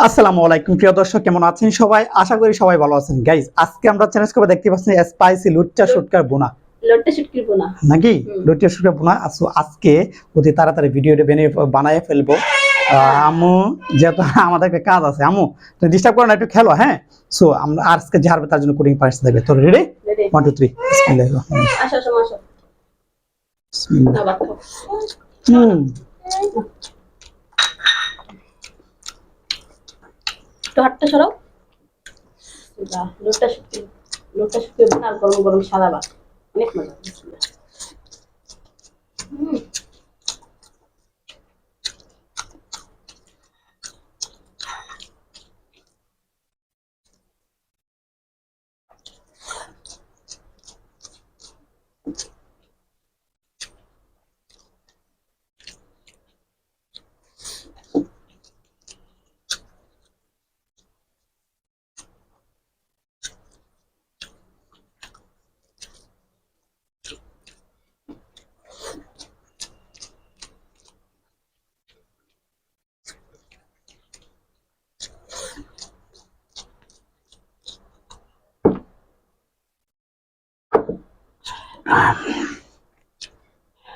আসসালামু আলাইকুম প্রিয় দর্শক কেমন আছেন সবাই? আশা করি সবাই ভালো আছেন। গাইজ আজকে আমরা চ্যালেঞ্জ করে দেখতে পাচ্ছি স্পাইসি বোনা লটটা শুটকির বোনা নাকি। লুচ্চা শুটকার বোনা আসো আজকে অতি তাড়াতাড়ি ভিডিওটা বানিয়ে বানায় ফেলব। আহ, আম্মু যেহেতু আমাদের একটা কাজ আছে আম্মু তুমি ডিস্টার্ব করো না একটু খেলো হ্যাঁ? সো আমরা আজকে যে হারবে তার জন্য কুকিং পারিস দেবে। তোর রেডি ওয়ান টু থ্রি। হুম। একটু হাতটা সরাও। বাহ, শুকিয়ে শুটকি শুকিয়ে আর গরম গরম সাদা ভাত। অনেক মজা। হুম,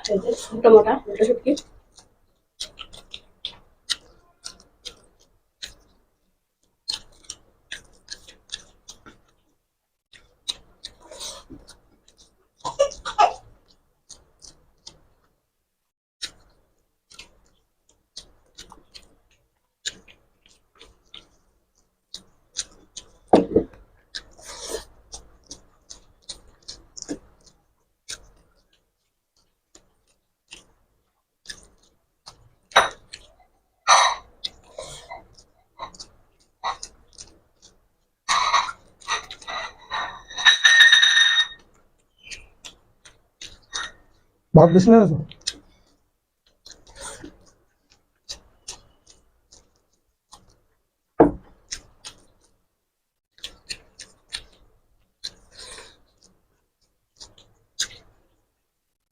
এই যে মোটা মোটা লটটা শুটকি ভাত বেশি না তো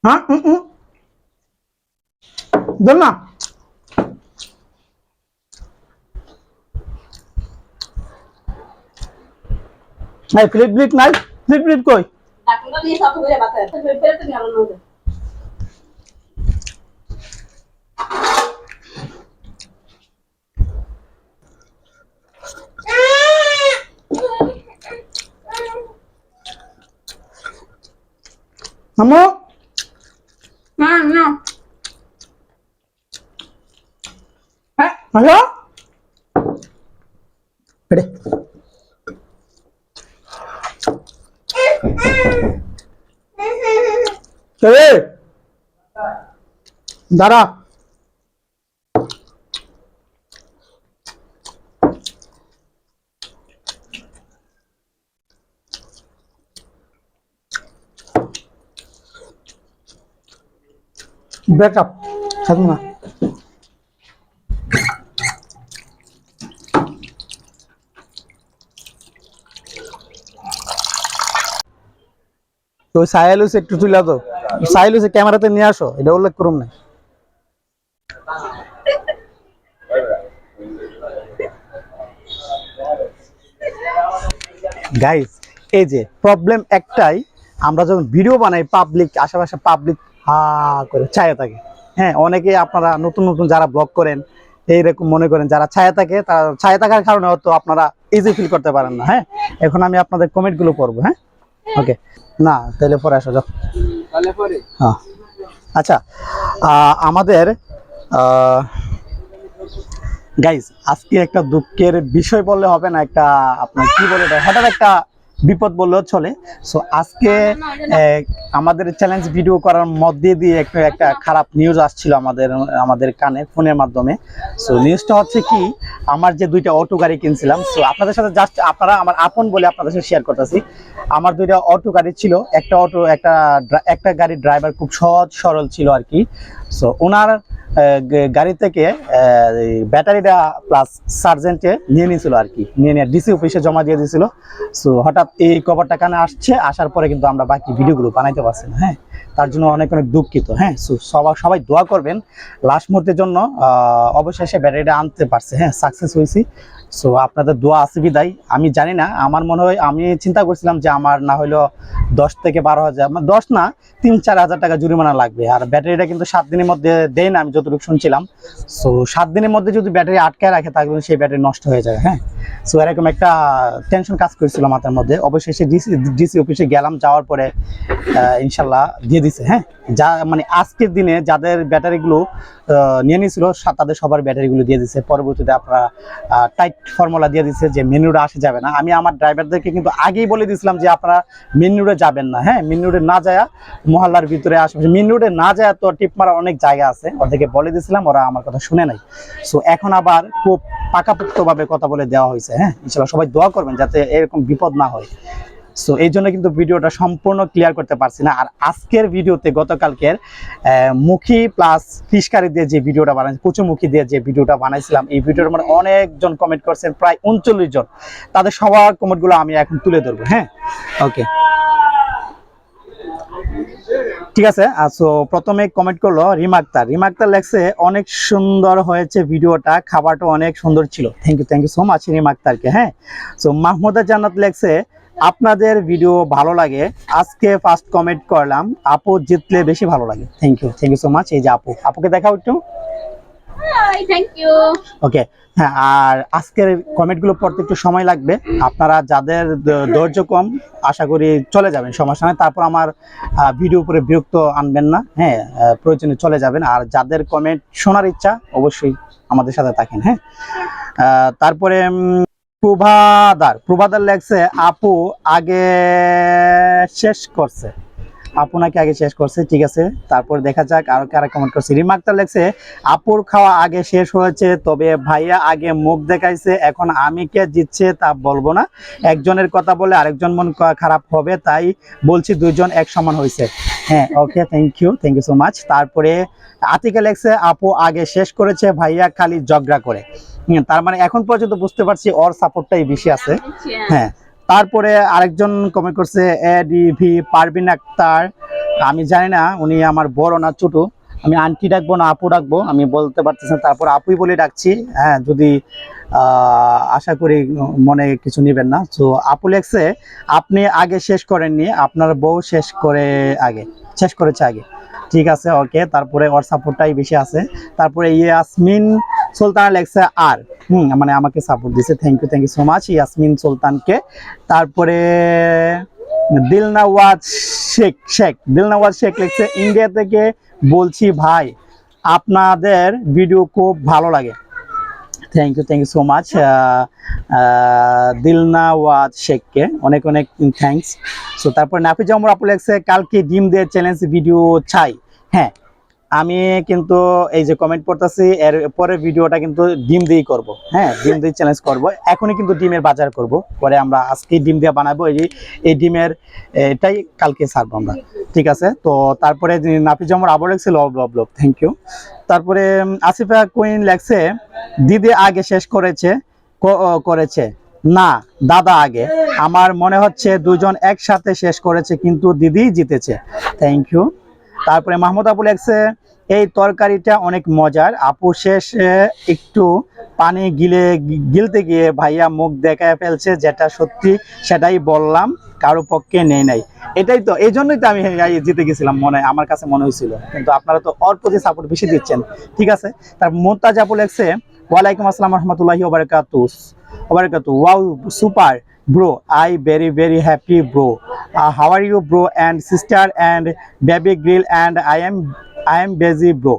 হ্যাঁ হুম হুম দেন না এই ¿Vamos? No, ah, no. ¿Eh? ¿Hola? Espera. Eh, eh. ¿Qué? Dara. আপ থাকব না। তো সাহেলুস একটু তুলা তো সাহেলুস ক্যামেরাতে নিয়ে আসো, এটা উল্লেখ করুন না। গাইস এই যে প্রবলেম একটাই, আমরা যখন ভিডিও বানাই পাবলিক আশেপাশে পাবলিক হা করে ছায়া থাকে। হ্যাঁ অনেকে আপনারা নতুন নতুন যারা ব্লগ করেন এইরকম মনে করেন যারা ছায়া থাকে তারা ছায়া থাকার কারণে হয়তো আপনারা ইজি ফিল করতে পারেন না হ্যাঁ? এখন আমি আপনাদের কমেন্টগুলো পড়ব হ্যাঁ? ওকে না তাহলে পরে আসো যাও। হ্যাঁ। আচ্ছা আমাদের গাইজ আজকে একটা দুঃখের বিষয় বললে হবে না একটা আপনার কি বলে এটা হঠাৎ একটা বিপদ বললেও চলে। সো আজকে আমাদের চ্যালেঞ্জ ভিডিও করার মধ্যে দিয়ে একটা একটা খারাপ নিউজ আসছিল আমাদের আমাদের কানে, ফোনের মাধ্যমে। সো নিউজটা হচ্ছে কি, আমার যে দুইটা অটো গাড়ি কিনছিলাম সো আপনাদের সাথে জাস্ট আপনারা, আমার আপন বলে আপনাদের সাথে শেয়ার করতেছি। আমার দুইটা অটো গাড়ি ছিল, একটা অটো একটা একটা গাড়ির ড্রাইভার খুব সহজ, সরল ছিল আর কি। সো ওনার গাড়ি থেকে ব্যাটারিটা প্লাস সার্জেন্টে নিয়ে নিয়েছিল আর কি। নিয়ে নিয়ে ডিসি অফিসে জমা দিয়ে দিয়েছিল। সো হঠাৎ এই কভারটা কানে আসছে, আসার পরে কিন্তু আমরা বাকি ভিডিওগুলো বানাইতে পারছি না হ্যাঁ? তার জন্য অনেক অনেক দুঃখিত হ্যাঁ? সো সবাই সবাই দোয়া করবেন। লাস্ট মুহূর্তের জন্য অবশেষে ব্যাটারিটা আনতে পারছে হ্যাঁ? সাকসেস হয়েছি। সো আপনাদের দোয়া আছে বিদায়। আমি জানি না, আমার মনে হয়, আমি চিন্তা করছিলাম যে আমার না হলো দশ থেকে বারো হাজার মানে দশ না, তিন চার হাজার টাকা জরিমানা লাগবে। আর ব্যাটারিটা কিন্তু সাত দিনের মধ্যে দেয় না, আমি যতটুকু শুনছিলাম। সো সাত দিনের মধ্যে যদি ব্যাটারি আটকায় রাখে, তাহলে সেই ব্যাটারি নষ্ট হয়ে যাবে হ্যাঁ? সো এরকম একটা টেনশন কাজ করছিল মাথার মধ্যে। অবশেষে ডিসি ডিসি অফিসে গেলাম, যাওয়ার পরে ইনশাল্লাহ দিয়ে দিছে হ্যাঁ? যা মানে আজকের দিনে যাদের ব্যাটারিগুলো নিয়ে নিয়েছিল তাদের সবার ব্যাটারিগুলো দিয়ে দিছে। পরবর্তীতে আপনারা টাইট ফর্মুলা দিয়ে দিচ্ছে যে মেনুরে আসে যাবে না। আমি আমার ড্রাইভারদেরকে কিন্তু আগেই বলে দিয়েছিলাম যে আপনারা মেন রোডে যাবেন না হ্যাঁ? মেন রোডে না যায় মহল্লার ভিতরে আশেপাশে মেন রোডে না যায় তো টিপ মারার অনেক জায়গা আছে। ওদেরকে বলে দিয়েছিলাম, ওরা আমার কথা শুনে নাই। সো এখন আবার খুব পাকাপোক্তভাবে কথা বলে দেওয়া হয়েছে হ্যাঁ? ইনশাল্লাহ সবাই দোয়া করবেন যাতে এরকম বিপদ না হয়। সো এই জন্য কিন্তু ভিডিওটা সম্পূর্ণ ক্লিয়ার করতে পারছি না। আর আজকের ভিডিওতে গতকালকের মুখী প্লাস ফিসকারি দিয়ে যে ভিডিওটা বানাই, কুচুমুখী দিয়ে যে ভিডিওটা বানাইছিলাম, এই ভিডিওর মানে অনেকজন কমেন্ট করছেন, প্রায় উনচল্লিশ জন। তাদের সবার কমেন্টগুলো আমি এখন তুলে ধরবো হ্যাঁ? ওকে ঠিক আছে সো প্রথমে কমেন্ট করল রিমাক্তার রিমাক্তার লেখছে, অনেক সুন্দর হয়েছে ভিডিওটা, খাবারটা অনেক সুন্দর ছিল। Thank you thank you so much রিমাক্তারকে হ্যাঁ? সো মাহমুদা জান্নাত লেখছে আপনাদের ভিডিও ভালো লাগে আজকে ফার্স্ট কমেন্ট করলাম আপু জিতলে বেশি ভালো লাগে। Thank you thank you so much এই যে আপু। আপুকে দেখাও একটু। ওকে হ্যাঁ আর আজকের কমেন্টগুলো পড়তে একটু সময় লাগবে। আপনারা যাদের ধৈর্য কম আশা করি চলে যাবেন সমস্যা নেই। তারপর আমার ভিডিও উপরে বিরক্ত আনবেন না। হ্যাঁ প্রয়োজনে চলে যাবেন। আর যাদের কমেন্ট শোনার ইচ্ছা অবশ্যই আমাদের সাথে থাকেন হ্যাঁ। তারপরে প্রভাদার। প্রভাদার লেগছে আপু, আগে শেষ করছে। আপু আগে শেষ করছে? ঠিক আছে, তারপর দেখা যাক আরও কারা কমেন্ট করছে। রিমার্কটা লেগছে আপুর খাওয়া আগে শেষ হয়েছে, তবে ভাইয়া আগে মুখ দেখাইছে, এখন আমি কে জিতছে তা বলব না। একজনের কথা বলে আরেকজন মন খারাপ হবে, তাই বলছি দুজন এক সমান হয়েছে হ্যাঁ okay thank you thank you so much তারপরে আতিকা লেগছে আপু আগে শেষ করেছে, ভাইয়া খালি ঝগড়া করে। তার মানে এখন পর্যন্ত বুঝতে পারছি ওর সাপোর্টটাই বেশি আছে। হ্যাঁ তারপরে আরেকজন কমেন্ট করছে এডিভি পারবিন আক্তার। আমি জানি না উনি আমার বড় না ছোট। আমি আন্টি ডাকবো না আপু ডাকবো আমি বলতে পারতেছি না। তারপর আপুই বলে ডাকছি হ্যাঁ যদি আহ, আশা করি মনে কিছু নেবেন না। তো আপু লেখছে আপনি আগে শেষ করেননি আপনার বউ শেষ করে আগে শেষ করেছে আগে। ঠিক আছে ওকে তারপরে ওর সাপোর্টটাই বেশি আছে। তারপরে ইয়াসমিন সুলতান লেখছে আর। হুম মানে আমাকে সাপোর্ট দিছে thank you thank you so much Yasmin সুলতানকে। তারপরে দিলনাওয়াজ শেখ শেখ। দিলনাওয়াজ শেখ লিখছে ইন্ডিয়া থেকে বলছি ভাই, আপনাদের ভিডিও খুব ভালো লাগে। Thank you thank you so much Dilnawaz শেখকে। অনেক অনেক থ্যাঙ্কস সো তারপর নাফিজ আমর আপু লেখছে, কালকে ডিম দিয়ে চ্যালেঞ্জ ভিডিও চাই। হ্যাঁ আমি কিন্তু এই যে কমেন্ট করতেছি এর পরের ভিডিওটা কিন্তু ডিম দিয়েই করব। হ্যাঁ ডিম দিয়ে চ্যালেঞ্জ করব। এখনই কিন্তু ডিমের বাজার করব। পরে আমরা আজকে ডিম দিয়ে বানাবো। এই এই ডিমের, এটাই কালকে ছাড়বো আমরা। ঠিক আছে? তো তারপরে নাফিজ আমর আবার লেখছে লব লব লব থ্যাংক ইউ তারপরে আসিফা কুইন লেখছে, দিদি আগে শেষ করেছে করেছে। না, দাদা আগে। আমার মনে হচ্ছে দুজন একসাথে শেষ করেছে, কিন্তু দিদি জিতেছে। থ্যাংক ইউ তারপরে মাহমুদ আপু লেখছে এই তরকারিটা অনেক মজার। আপু শেষ একটু পানি গিলে গিলতে গিয়ে ভাইয়া মুখ দেখায় ফেলছে যেটা সত্যি সেটাই বললাম, কারও পক্ষে নেই নাই। এটাই তো, এই জন্যই তো আমি জিতে গেছিলাম মনে, আমার কাছে মনে হয়েছিল। কিন্তু আপনারা তো ওর প্রতি সাপোর্ট বেশি দিচ্ছেন, ঠিক আছে? তার মোত্তাজ আপু লেখছে, ওয়ালাইকুম আসসালাম রহমতুল্লাহি ওবারাকাতু ওবারাকাতু, wow, super, bro, I very very happy bro. How are you bro and sister and baby girl and I am I am busy bro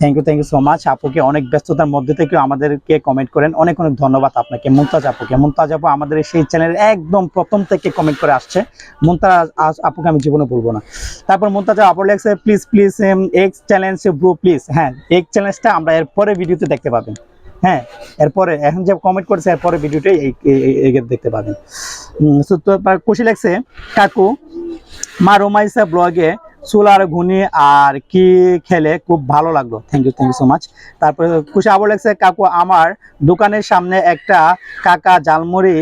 thank you thank you so much আপুকে অনেক ব্যস্ততার মধ্যে থেকে আমাদেরকে কমেন্ট করেন। অনেক অনেক ধন্যবাদ আপনাকে। মুমতাজ আপুকে মুমতাজ আপু আমাদের সেই চ্যানেলের একদম প্রথম থেকে কমেন্ট করে আসছে। মুমতাজ আপুকে আমি জীবনে বলব না। তারপর মুমতাজ আপু লেখছে please please egg challenge bro please হ্যাঁ এগ চ্যালেঞ্জটা আমরা এরপরে ভিডিওতে দেখতে পাবেন। হ্যাঁ এরপরে এখন যে কমেন্ট করেছে এরপরে এই দেখতে পাবেন। খুশি লাগছে কাকু মা রোমাইসা ব্লগে চুলার ঘুনি আর কি খেলে খুব ভালো লাগল। Thank you thank you so much তারপরে খুশি আবার লাগছে কাকু, আমার দোকানের সামনে একটা কাকা জালমুড়ি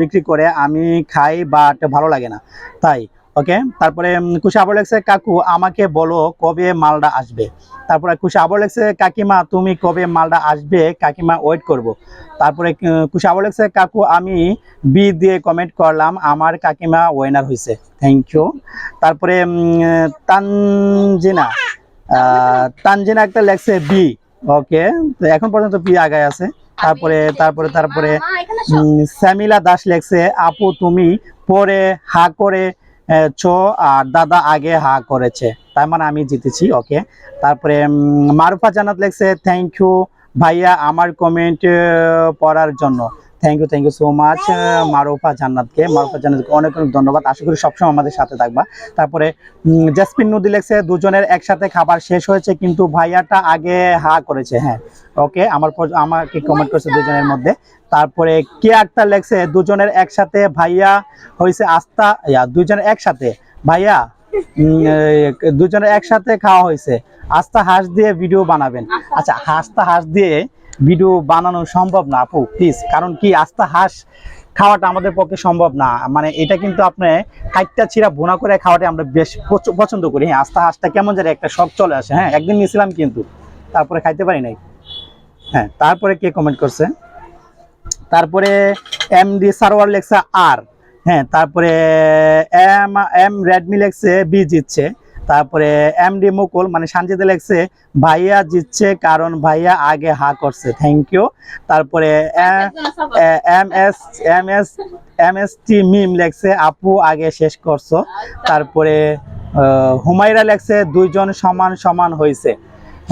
বিক্রি করে আমি খাই বাট ভালো লাগে না। তাই ওকে? তারপরে কুশি আবার লেগছে কাকু আমাকে বলো কবে মালটা আসবে? তারপরে কুশি আবার লেগছে কাকিমা তুমি কবে মালটা আসবে? কাকিমা ওয়েট করব। তারপরে কুশি আবার লেগছে কাকু আমি বি দিয়ে কমেন্ট করলাম আমার কাকিমা ওয়েনার হয়েছে থ্যাংক ইউ তারপরে তানজিনা তানজিনা একটা লেগছে বি ওকে? তো এখন পর্যন্ত বি আগায় আছে। তারপরে তারপরে তারপরে সামিলা দাস লেখছে আপু তুমি পরে হা করে ছো আর দাদা আগে হা করেছে। তার মানে আমি জিতেছি, ওকে। তারপরে মারুফা জানাত লেখছে থ্যাংক ইউ ভাইয়া আমার কমেন্ট পড়ার জন্য। Thank you thank you so much Marufa জান্নাতকে মারুফা জান্নাতকে অনেক অনেক ধন্যবাদ। আশা করি সবসময় আমাদের সাথে থাকবা। তারপরে উম, জাসমিন নদী লেখছে দুজনের একসাথে খাবার শেষ হয়েছে কিন্তু ভাইয়াটা আগে হা করেছে হ্যাঁ। ওকে আমার আমাকে কমেন্ট করেছে দুজনের মধ্যে। তারপরে কে আক্তার লেখছে দুজনের একসাথে ভাইয়া হয়েছে আস্থা ইয়া দুজনের একসাথে। ভাইয়া উম, দুজনের একসাথে খাওয়া হয়েছে। আস্থা হাঁস দিয়ে ভিডিও বানাবেন। আচ্ছা। হাঁসটা হাঁস দিয়ে ভিডিও বানানো সম্ভব না, আপু প্লিজ কারণ কি আস্থা হাঁস খাওয়াটা আমাদের পক্ষে সম্ভব না। মানে এটা কিন্তু আপনি কাইটটা ছিঁড়া বোনা করে খাওয়াটা আমরা বেশ পছ- পছন্দ করি। হ্যাঁ আস্থা হাঁসটা কেমন যেন একটা শখ চলে আসে। হ্যাঁ একদিন নিয়েছিলাম কিন্তু, তারপরে খাইতে পারি নাই। হ্যাঁ তারপরে কে কমেন্ট করছে? তারপরে এম ডি সারোয়ার লেখছে আর হ্যাঁ তারপরে এম এম রেডমি লেখছে বি জিতছে। তারপরে এম ডি মুকুল মানে শান্তিতে লেখছে ভাইয়া জিতছে কারণ ভাইয়া আগে হা করছে। থ্যাংক ইউ তারপরে। M S M S M S T Mim লেখছে আপু আগে শেষ করছ। তারপরে আহ, হুমায়রা লেখছে দুইজন সমান সমান হয়েছে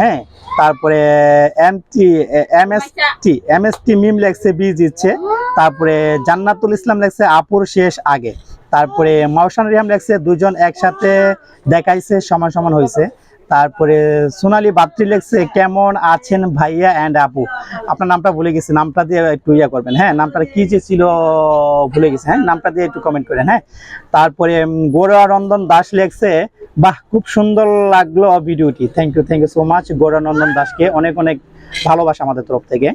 হ্যাঁ তারপরে M T M S T M S T Mim লেখছে বি জিতছে। তারপরে জান্নাতুল ইসলাম লেখছে আপুর শেষ আগে। তারপরে মাউসান রিহাম লেখছে দুজন একসাথে দেখাইছে, সমান সমান হয়েছে তারপরে সোনালি বাত্রি লেখছে, কেমন আছেন ভাইয়া অ্যান্ড আপু? আপনার নামটা ভুলে গেছি, নামটা দিয়ে একটু ইয়া করবেন হ্যাঁ? নামটা কি যে ছিল ভুলে গেছি হ্যাঁ? নামটা দিয়ে একটু কমেন্ট করেন হ্যাঁ? তারপরে গোরা রন্দন দাস লেখছে, বাহ, খুব সুন্দর লাগল ভিডিওটি thank you thank you so much Gora Nandan দাসকে অনেক অনেক ভালোবাসা আমাদের তরফ থেকে।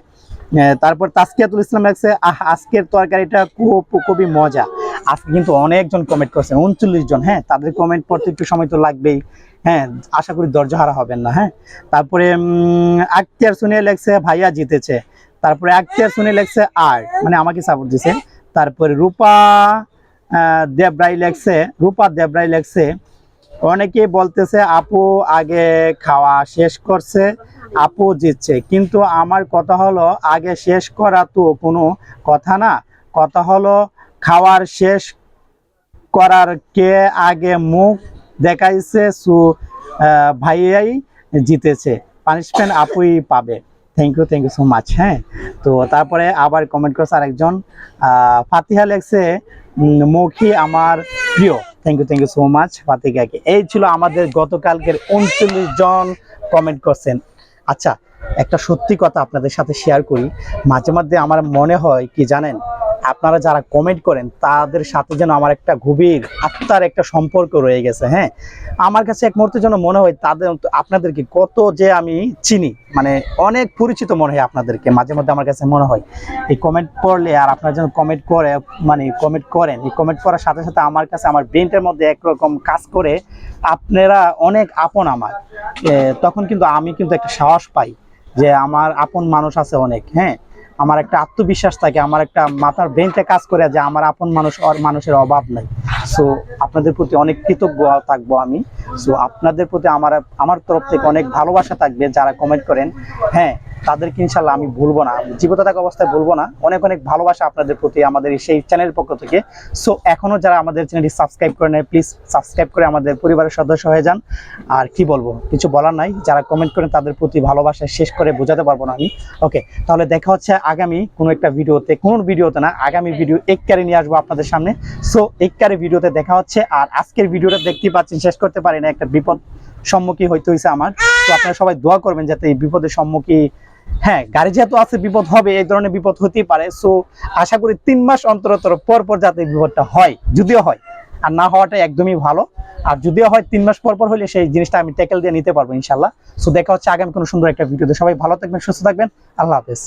তারপর তাসকিয়াতুল ইসলাম লেখছে, আহ, আজকের তরকারিটা খুব, খুবই মজা। আজকে কিন্তু অনেকজন কমেন্ট করছেন উনচল্লিশ জন হ্যাঁ তাদের কমেন্ট পড়তে একটু সময় তো লাগবেই হ্যাঁ আশা করি ধৈর্য হারা হবেন না হ্যাঁ। তারপরে আক্তিয়ার শুনে লেখছে, ভাইয়া জিতেছে। তারপরে আক্তিয়ার শুনে লেখছে, আর। মানে আমাকে সাপোর্ট দিছে। তারপরে রূপা দেবরাই লেখছে, রূপা দেবরাই লেখছে, অনেকে বলতেছে, আপু আগে খাওয়া শেষ করছে, আপু জিতছে। কিন্তু আমার কথা হলো, আগে শেষ করা তো কোনো কথা না। কথা হলো খাওয়ার শেষ করার কে আগে মুখ দেখাইছে সু ভাইয়াই জিতেছে। পানিশমেন্ট আপুই পাবে। Thank you thank you so much হ্যাঁ? তো তারপরে আবার কমেন্ট করছে আরেকজন। ফাতিহা লেখছে উম, মৌখি আমার প্রিয়। Thank you thank you so much ফাতিকাকে এই ছিল আমাদের গতকালকের উনচল্লিশ জন কমেন্ট করছেন। আচ্ছা একটা সত্যি কথা আপনাদের সাথে শেয়ার করি। মাঝে মধ্যে আমার মনে হয় কি জানেন? আপনারা যারা কমেন্ট করেন, তাদের সাথে যেন আমার একটা গভীর আত্মার একটা সম্পর্ক রয়ে গেছে হ্যাঁ? আমার কাছে এক মুহূর্তের জন্য মনে হয় তাদের, আপনাদেরকে কত যে আমি চিনি মানে অনেক পরিচিত মনে হয় আপনাদেরকে, মাঝে মধ্যে আমার কাছে মনে হয়। এই কমেন্ট পড়লে আর আপনারা যেন কমেন্ট করে মানে কমেন্ট করেন, এই কমেন্ট করার সাথে সাথে আমার কাছে, আমার ব্রেনটার মধ্যে একরকম কাজ করে, আপনারা অনেক আপন আমার। তখন কিন্তু আমি কিন্তু একটা সাহস পাই যে আমার আপন মানুষ আছে অনেক হ্যাঁ? আমার একটা আত্মবিশ্বাস থাকে, আমার একটা মাথার ব্রেনটা কাজ করে যে আমার আপন মানুষ আর মানুষের অভাব নাই। সো আপনাদের প্রতি অনেক কৃতজ্ঞ থাকব আমি। সো আপনাদের প্রতি আমার আমার তরফ থেকে অনেক ভালোবাসা থাকবে যারা কমেন্ট করেন। হ্যাঁ তাদেরকে ইনশাল্লাহ আমি ভুলবো না। জীবিত থাকা অবস্থায় ভুলবো না। অনেক অনেক ভালোবাসা আপনাদের প্রতি আমাদের সেই চ্যানেলের পক্ষ থেকে। সো এখনও যারা আমাদের চ্যানেলটি সাবস্ক্রাইব করে নেয় প্লিজ সাবস্ক্রাইব করে আমাদের পরিবারের সদস্য হয়ে যান। আর কি বলব, কিছু বলার নাই। যারা কমেন্ট করেন, তাদের প্রতি ভালোবাসা শেষ করে বোঝাতে পারব না আমি। ওকে তাহলে দেখা হচ্ছে আগামী কোনো একটা ভিডিওতে, কোন ভিডিওতে না, আগামী ভিডিও এক কারে নিয়ে আসব আপনাদের সামনে। সো এক কারে ভিডিওতে দেখা হচ্ছে, আর আজকের ভিডিওটা দেখতেই পাচ্ছেন, শেষ করতে পারি না, একটা বিপদ সম্মুখী হইতে হয়েছে আমার। তো আপনারা সবাই দোয়া করবেন যাতে এই বিপদের সম্মুখী হ্যাঁ গাড়ি যেহেতু আছে, বিপদ হবে, এই ধরনের বিপদ হতেই পারে। সো আশা করি তিন মাস অন্তর পর পর যাতে বিপদটা হয়, যদিও হয়। আর না হওয়াটা একদমই ভালো। আর যদিও হয়, তিন মাস পর পর হলে সেই জিনিসটা আমি ট্যাকেল দিয়ে নিতে পারব ইনশাল্লাহ সো দেখা হচ্ছে আগামী কোনো সুন্দর একটা ভিডিওতে। সবাই ভালো থাকবেন, সুস্থ থাকবেন। আল্লাহ হাফেজ।